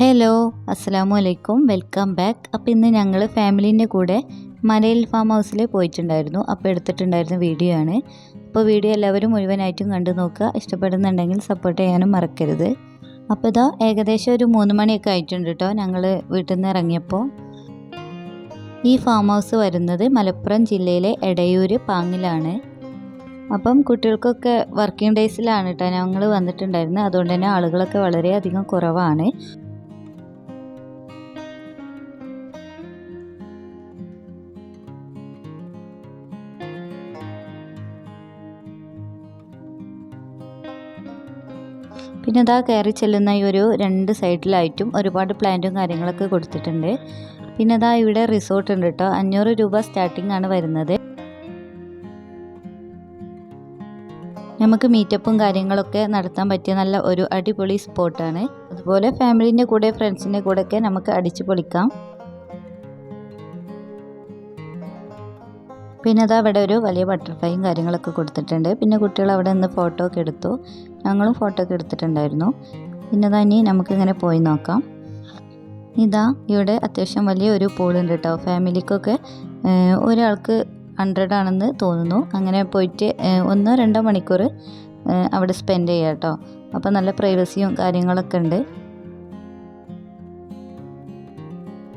Hello അസ്സാം വലൈക്കും welcome back അപ്പോൾ ഇന്ന് ഞങ്ങൾ ഫാമിലീന്റെ കൂടെ മലയിൽ ഫാം ഹൗസിൽ പോയിട്ടുണ്ടായിരുന്നു. അപ്പോൾ എടുത്തിട്ടുണ്ടായിരുന്ന വീഡിയോ ആണ്. അപ്പോൾ വീഡിയോ എല്ലാവരും മുഴുവനായിട്ടും കണ്ടു നോക്കുക. ഇഷ്ടപ്പെടുന്നുണ്ടെങ്കിൽ സപ്പോർട്ട് ചെയ്യാനും മറക്കരുത്. അപ്പോൾ ഇതാ ഏകദേശം ഒരു മൂന്ന് മണിയൊക്കെ ആയിട്ടുണ്ട് കേട്ടോ ഞങ്ങൾ വീട്ടിൽ നിന്ന് ഇറങ്ങിയപ്പോൾ ഈ ഫാം ഹൗസ് വരുന്നത് മലപ്പുറം ജില്ലയിലെ എടയൂർ പാങ്ങിലാണ്. അപ്പം കുട്ടികൾക്കൊക്കെ വർക്കിംഗ് ഡേയ്സിലാണ് കേട്ടോ ഞങ്ങൾ വന്നിട്ടുണ്ടായിരുന്നത്. അതുകൊണ്ട് തന്നെ ആളുകളൊക്കെ വളരെയധികം കുറവാണ്. പിന്നെ ഇതാ കയറി ചെല്ലുന്ന ഈ ഒരു രണ്ട് സൈഡിലായിട്ടും ഒരുപാട് പ്ലാന്റും കാര്യങ്ങളൊക്കെ കൊടുത്തിട്ടുണ്ട്. പിന്നെ ഇതാ ഇവിടെ റിസോർട്ട് ഉണ്ട് കേട്ടോ അഞ്ഞൂറ് രൂപ സ്റ്റാർട്ടിംഗ് ആണ് വരുന്നത്. നമുക്ക് മീറ്റപ്പും കാര്യങ്ങളൊക്കെ നടത്താൻ പറ്റിയ നല്ല ഒരു അടിപൊളി സ്പോട്ടാണ് അതുപോലെ ഫാമിലീന്റെ കൂടെ ഫ്രണ്ട്സിന്റെ കൂടെയൊക്കെ നമുക്ക് അടിച്ചു പൊളിക്കാം. പിന്നെ അത് അവിടെ ഒരു വലിയ ബട്ടർഫ്ലൈയും കാര്യങ്ങളൊക്കെ കൊടുത്തിട്ടുണ്ട്. പിന്നെ കുട്ടികൾ അവിടെ നിന്ന് ഫോട്ടോ ഒക്കെ എടുത്തു. ഞങ്ങളും ഫോട്ടോ ഒക്കെ എടുത്തിട്ടുണ്ടായിരുന്നു. പിന്നെ അതാ ഇനി നമുക്കിങ്ങനെ പോയി നോക്കാം. ഇതാ ഇവിടെ അത്യാവശ്യം വലിയ ഒരു പൂളുണ്ട് കേട്ടോ ഫാമിലിക്കൊക്കെ ഒരാൾക്ക് ഹൺഡ്രഡ് ആണെന്ന് തോന്നുന്നു. അങ്ങനെ പോയിട്ട് ഒന്നോ രണ്ടോ മണിക്കൂർ അവിടെ സ്പെൻഡ് ചെയ്യാം കേട്ടോ അപ്പോൾ നല്ല പ്രൈവസിയും കാര്യങ്ങളൊക്കെ ഉണ്ട്.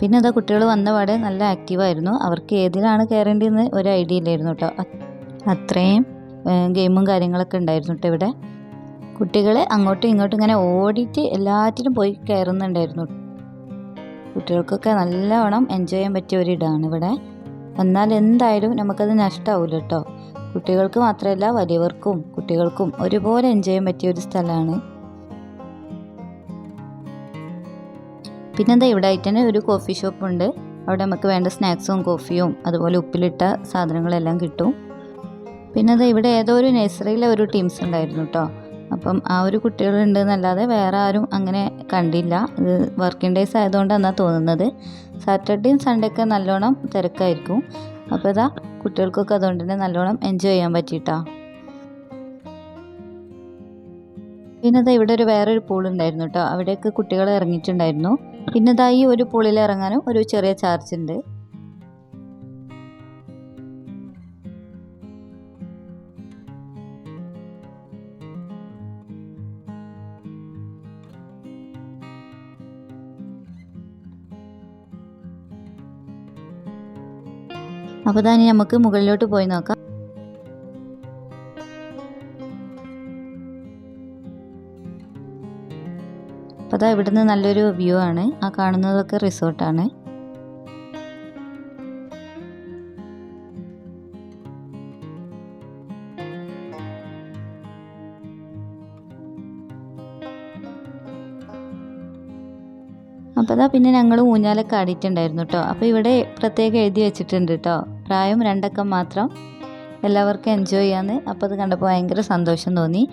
പിന്നെ അതാ കുട്ടികൾ വന്ന പാടെ നല്ല ആക്റ്റീവായിരുന്നു അവർക്ക് ഏതിലാണ് കയറേണ്ടതെന്ന് ഒരു ഐഡിയ ഇല്ലായിരുന്നു കേട്ടോ അത്രയും ഗെയിമും കാര്യങ്ങളൊക്കെ ഉണ്ടായിരുന്നു കേട്ടോ ഇവിടെ. കുട്ടികൾ അങ്ങോട്ടും ഇങ്ങോട്ടും ഇങ്ങനെ ഓടിയിട്ട് എല്ലാറ്റിനും പോയി കയറുന്നുണ്ടായിരുന്നു കുട്ടികൾക്കൊക്കെ നല്ലവണ്ണം എൻജോയ് ചെയ്യാൻ പറ്റിയ ഒരു ഇടമാണ് ഇവിടെ. എന്നാൽ എന്തായാലും നമുക്കത് നഷ്ടമാവില്ല കേട്ടോ കുട്ടികൾക്ക് മാത്രമല്ല വലിയവർക്കും കുട്ടികൾക്കും ഒരുപോലെ എൻജോയ് ചെയ്യാൻ പറ്റിയ ഒരു സ്ഥലമാണ്. പിന്നെന്താ ഇവിടെ ആയിട്ട് തന്നെ ഒരു കോഫി ഷോപ്പുണ്ട് അവിടെ നമുക്ക് വേണ്ട സ്നാക്സും കോഫിയും അതുപോലെ ഉപ്പിലിട്ട സാധനങ്ങളെല്ലാം കിട്ടും. പിന്നെ അത് ഇവിടെ ഏതോ ഒരു നഴ്സറിയിലെ ഒരു ടീംസ് ഉണ്ടായിരുന്നു കേട്ടോ അപ്പം ആ ഒരു കുട്ടികളുണ്ട് എന്നല്ലാതെ വേറെ ആരും അങ്ങനെ കണ്ടില്ല. ഇത് വർക്കിംഗ് ഡേയ്സ് ആയതുകൊണ്ടാണ് തോന്നുന്നത്. സാറ്റർഡേയും സൺഡേ ഒക്കെ നല്ലോണം തിരക്കായിരിക്കും. അപ്പോൾ ഇതാ കുട്ടികൾക്കൊക്കെ അതുകൊണ്ട് തന്നെ നല്ലോണം എൻജോയ് ചെയ്യാൻ പറ്റിയിട്ടാ. പിന്നെ ദാ ഇവിടെ ഒരു വേറൊരു പൂൾ ഉണ്ടായിരുന്നു കേട്ടോ അവിടെയൊക്കെ കുട്ടികൾ ഇറങ്ങിയിട്ടുണ്ടായിരുന്നു. പിന്നെ ദാ ഈ ഒരു പൂളിൽ ഇറങ്ങാനും ഒരു ചെറിയ ചാർജ് ഉണ്ട്. അപ്പോൾ തന്നെ നമുക്ക് മുകളിലോട്ട് പോയി നോക്കാം. അതാ ഇവിടുന്ന് നല്ലൊരു വ്യൂ ആണ്. ആ കാണുന്നതൊക്കെ റിസോർട്ടാണ് അപ്പോൾ അതാ പിന്നെ ഞങ്ങൾ ഊഞ്ഞാലൊക്കെ ആടിയിട്ടുണ്ടായിരുന്നു കേട്ടോ അപ്പോൾ ഇവിടെ പ്രത്യേകം എഴുതി വെച്ചിട്ടുണ്ട് കേട്ടോ പ്രായം രണ്ടക്കം മാത്രം. എല്ലാവർക്കും എൻജോയ് ചെയ്യാന്ന്. അപ്പോൾ അത് കണ്ടപ്പോൾ ഭയങ്കര സന്തോഷം തോന്നി.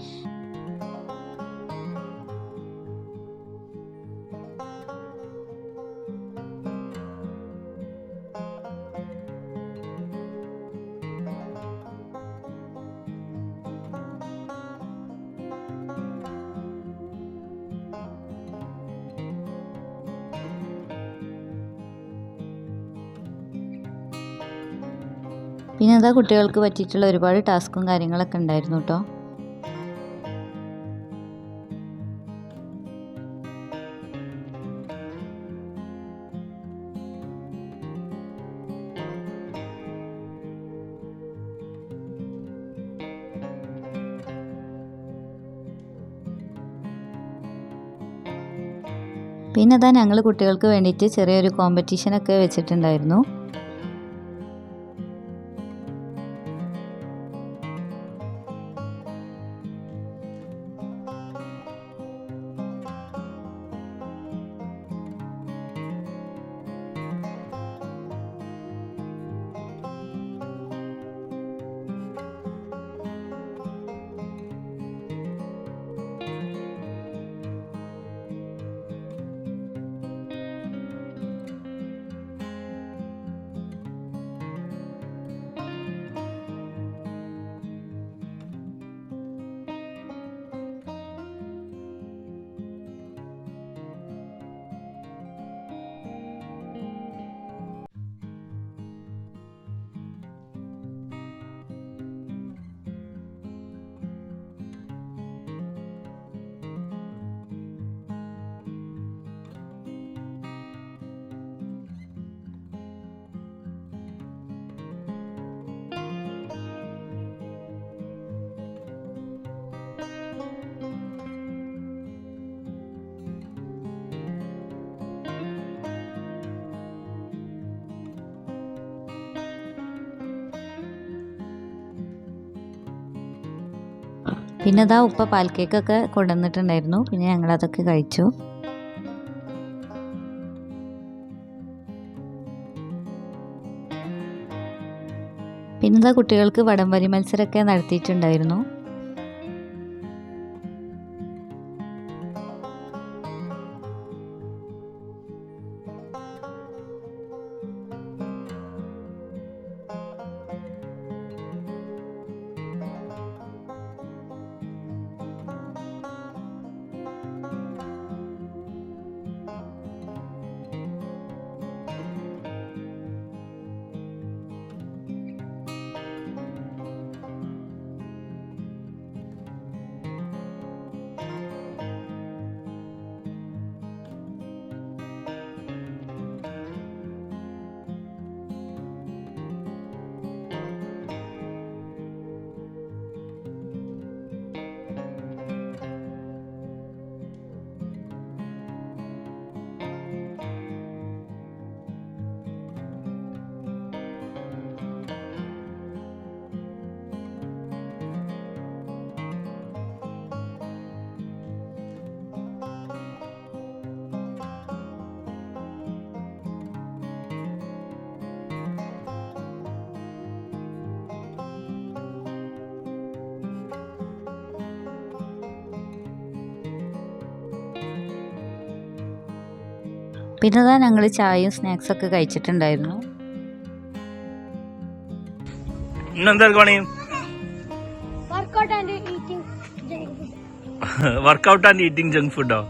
പിന്നെ അതാ കുട്ടികൾക്ക് പറ്റിയിട്ടുള്ള ഒരുപാട് ടാസ്കും കാര്യങ്ങളൊക്കെ ഉണ്ടായിരുന്നു കേട്ടോ പിന്നെ അതാ ഞങ്ങൾ കുട്ടികൾക്ക് വേണ്ടിയിട്ട് ചെറിയൊരു കോമ്പറ്റീഷനൊക്കെ വെച്ചിട്ടുണ്ടായിരുന്നു. പിന്നെ അതാ ഉപ്പ പാൽ കേക്കൊക്കെ കൊണ്ടുവന്നിട്ടുണ്ടായിരുന്നു. പിന്നെ ഞങ്ങളതൊക്കെ കഴിച്ചു. പിന്നെന്താ കുട്ടികൾക്ക് വടംവലി മത്സരമൊക്കെ നടത്തിയിട്ടുണ്ടായിരുന്നു. പിന്നെ ഇതാ ഞങ്ങൾ ചായയും സ്നാക്സൊക്കെ കഴിച്ചിട്ടുണ്ടായിരുന്നു. വർക്ക്ഔട്ട് പണി? Workout and eating workout and eating junk ഫുഡോ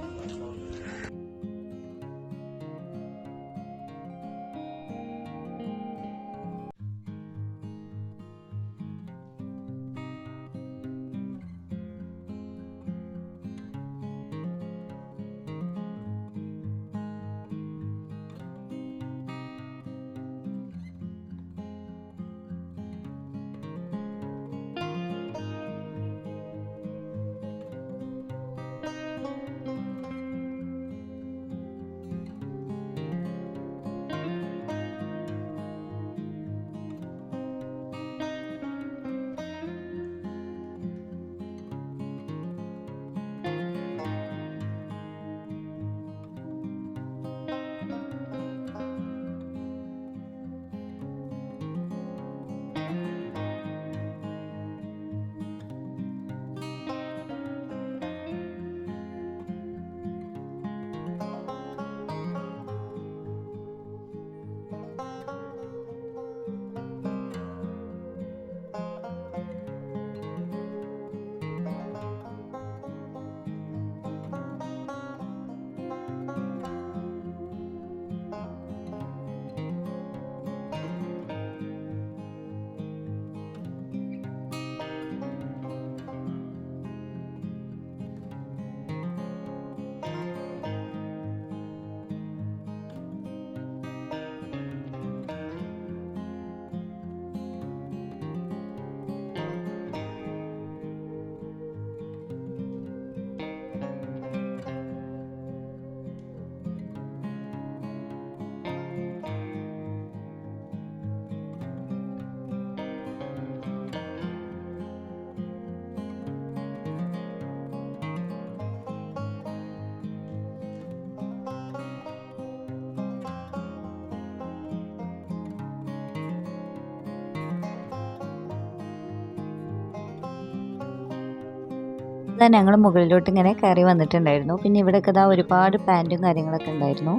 ഇതാ ഞങ്ങൾ മുകളിലോട്ട് ഇങ്ങനെ കയറി വന്നിട്ടുണ്ടായിരുന്നു. പിന്നെ ഇവിടെയൊക്കെ ഇതാ ഒരുപാട് പാന്റും കാര്യങ്ങളൊക്കെ ഉണ്ടായിരുന്നു.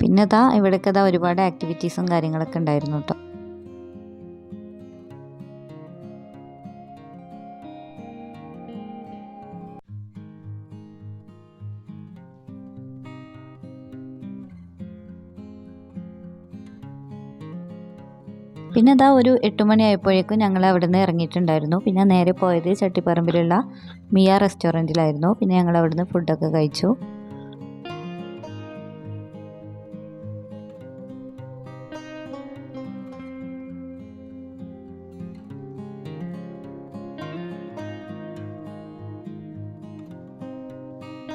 പിന്നെ ഇതാ ഇവിടെയൊക്കെ ഇതാ ഒരുപാട് ആക്ടിവിറ്റീസും കാര്യങ്ങളൊക്കെ ഉണ്ടായിരുന്നു കേട്ടോ പിന്നെ അതാ ഒരു എട്ട് മണിയായപ്പോഴേക്കും ഞങ്ങൾ അവിടെ നിന്ന് ഇറങ്ങിയിട്ടുണ്ടായിരുന്നു. പിന്നെ നേരെ പോയത് ചട്ടിപ്പറമ്പിലുള്ള മിയ റെസ്റ്റോറന്റിലായിരുന്നു. പിന്നെ ഞങ്ങൾ അവിടുന്ന് ഫുഡൊക്കെ കഴിച്ചു.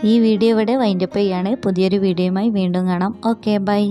ഈ വീഡിയോ ഇവിടെ വൈൻഡപ്പ് ചെയ്യാണ്. പുതിയൊരു വീഡിയോയുമായി വീണ്ടും കാണാം. Okay bye.